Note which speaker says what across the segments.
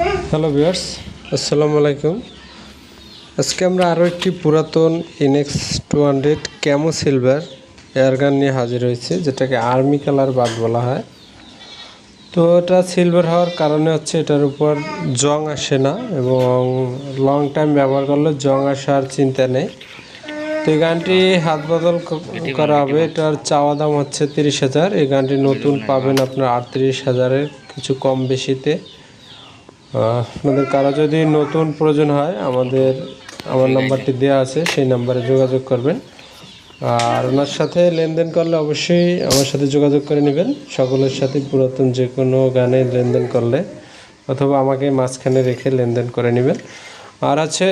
Speaker 1: Hello viewers আসসালামু আলাইকুম। আজকে আমরা আরও একটি পুরাতন ইনেক্স two hundred camo silver airgun নিয়ে হাজির হয়েছে যেটাকে আর্মি কালার বাদ বলা হয়। তো এটা সিলভার হওয়ার কারণে হচ্ছে এটার উপর জং আসে না এবং লং টাইম ব্যবহার করলে জং আসার চিন্তা নেই। তো এই গানটি হাত বদল করা হবে। এটার চাওয়া দাম হচ্ছে তিরিশ হাজার। এই গানটি নতুন পাবেন আপনার আটত্রিশ হাজারের কিছু কম বেশিতে। আপনাদের কারও যদি নতুন প্রয়োজন হয়, আমাদের, আমার নাম্বারটি দেওয়া আছে, সেই নাম্বারে যোগাযোগ করবেন। আর ওনার সাথে লেনদেন করলে অবশ্যই আমার সাথে যোগাযোগ করে নেবেন। সকলের সাথে পুরাতন যে কোনো গানে লেনদেন করলে অথবা আমাকে মাঝখানে রেখে লেনদেন করে নেবেন। আর আছে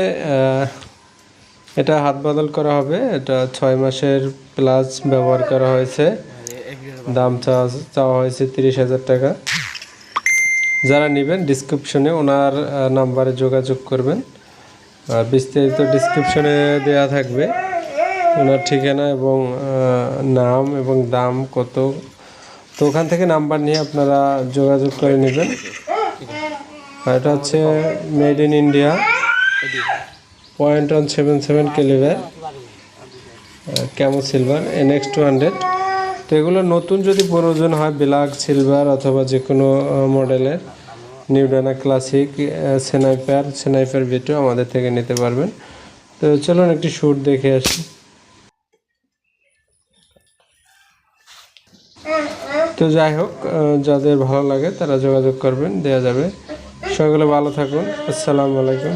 Speaker 1: এটা হাত বদল করা হবে। এটা ছয় মাসের প্লাস ব্যবহার করা হয়েছে। দাম চাওয়া চাওয়া হয়েছে তিরিশ হাজার টাকা। যারা নেবেন ডিসক্রিপশনে ওনার নাম্বারে যোগাযোগ করবেন। আর বিস্তারিত ডিসক্রিপশনে দেওয়া থাকবে ওনার ঠিকানা এবং নাম এবং দাম কত। তো ওখান থেকে নাম্বার নিয়ে আপনারা যোগাযোগ করে নেবেন। এটা হচ্ছে made in India point one seven seven calibre camo silver NX two hundred তো এগুলো নতুন যদি প্রয়োজন হয় ব্ল্যাক সিলভার অথবা যে কোনো মডেলের নিউডানা ক্লাসিক সেনাইপার সেনাইপার ভিডিও আমাদের থেকে নিতে পারবেন। তো চলুন একটি শ্যুট দেখে আসি। তো যাই হোক যাদের ভালো লাগে তারা যোগাযোগ করবেন দেওয়া যাবে। সকলে ভালো থাকুন। আসসালামু আলাইকুম।